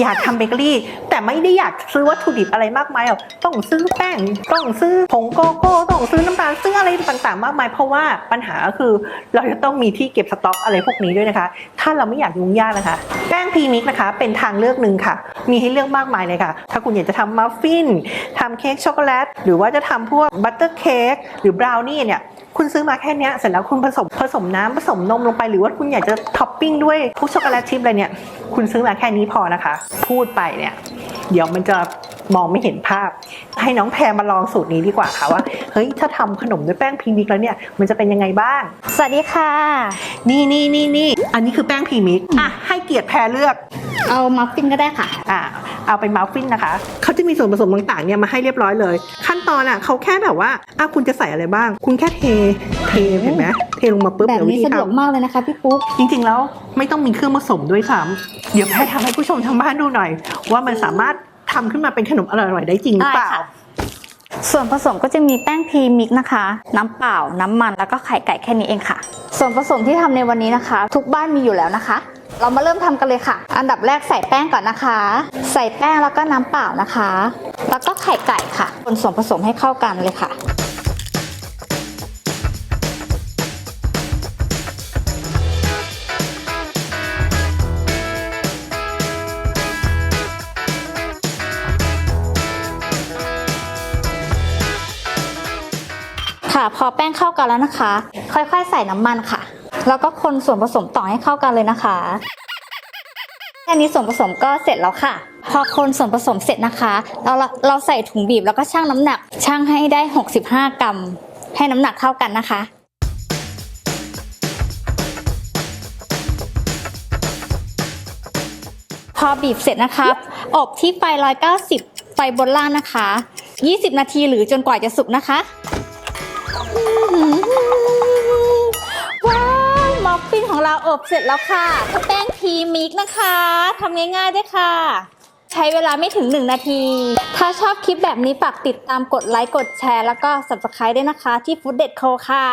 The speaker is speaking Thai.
อยากทำเบเกอรี่ แต่ไม่ได้อยากซื้อวัตถุดิบอะไรมากมายหรอกต้องซื้อแป้งต้องซื้อผงโกโก้ต้องซื้อน้ำตาลซื้ออะไรต่างๆมากมาย เพราะว่าปัญหาก็คือเราจะต้องมีที่เก็บสต็อกอะไรพวกนี้ด้วยนะคะ ถ้าเราไม่อยากยุ่งยากนะคะ แป้งพีมิกนะคะ เป็นทางเลือกหนึ่งค่ะ มีให้เลือกมากมายเลยค่ะ ถ้าคุณอยากจะทำมัฟฟินทำเค้กช็อกโกแลตหรือว่าจะทำพวกบัตเตอร์เค้กหรือบราวนี่เนี่ย คุณซื้อมาแค่เนี้ยเสร็จแล้วคุณผสมผสมน้ำผสมนมลงไปหรือว่าคุณอยากจะท็อปปิ้งด้วยพวกช็อกโกแลตชิพอะไรเนี่ยคุณซื้อมาแค่นี้พอนะคะ พูดไปเนี่ยเดี๋ยวมันจะมองไม่เห็นภาพ ให้น้องแพรมาลองสูตรนี้ดีกว่าค่ะว่าเฮ้ยถ้าทำขนมด้วยแป้งพรีมิกแล้วเนี่ย มันจะเป็นยังไงบ้าง สวัสดีค่ะ นี่นี่นี่นี่อันนี้คือแป้งพรีมิกอะให้เกียรติแพรเลือก เอามัฟฟินก็ได้ค่ะ อ่า เอาเป็นมัฟฟินนะคะ เขาจะมีส่วนผสมต่างๆเนี่ยมาให้เรียบร้อยเลย ขั้นตอนอะเขาแค่แบบว่าอะคุณจะใส่อะไรบ้าง คุณแค่เทเทเห็นไหมเทลงมาปุ๊บแบบเดี๋ยววินี้ธีสะดวกทำมากเลยนะคะพี่ปุ๊กจริง ๆ แล้วไม่ต้องมีเครื่องผสมด้วยซ้ำเดี๋ยวแพรทำให้ผู้ชมทางบ้านดูหน่อย ว่ามันสามารถทำขึ้นมาเป็นขนมอร่อยๆได้จริงหรือเปล่าได้ค่ะส่วนผสมก็จะมีแป้งพรีมิกนะคะ น้ำเปล่า น้ำมันแล้วก็ไข่ไก่แค่นี้เองค่ะ ส่วนผสมที่ทำในวันนี้นะคะ ทุกบ้านมีอยู่แล้วนะคะ เรามาเริ่มทำกันเลยค่ะ อันดับแรกใส่แป้งก่อนนะคะ ใส่แป้งแล้วก็น้ำเปล่านะคะ แล้วก็ไข่ไก่ค่ะคนส่วนผสมให้เข้ากันเลยค่ะ ค่ะพอแป้งเข้ากันแล้วนะคะ ค่อยๆ ใส่น้ำมันค่ะ แล้วก็คนส่วนผสมต่อให้เข้ากันเลยนะคะแค่นี้ส่วนผสมก็เสร็จแล้วค่ะ พอคนส่วนผสมเสร็จนะคะ เราเราใส่ถุงบีบแล้วก็ชั่งน้ำหนักชั่งให้ได้ 65 กรัม ให้น้ำหนักเท่ากันนะคะพอบีบเสร็จนะคะอบที่ไฟ 190 ไฟบนล่างนะคะ 20 นาทีหรือจนกว่าจะสุกนะคะว้าวมัฟฟินข องเราอบเสร็จแล้วค่ะข้าวแป้งพีมิกนะคะทำง่ายๆด้วยค่ะ ใช้เวลาไม่ถึง 1 นาที ถ้าชอบคลิปแบบนี้ฝากติดตามกดไลค์กดแชร์ แล้วก็ subscribe ด้วยนะคะ ที่ Food d e ดโคค่ะ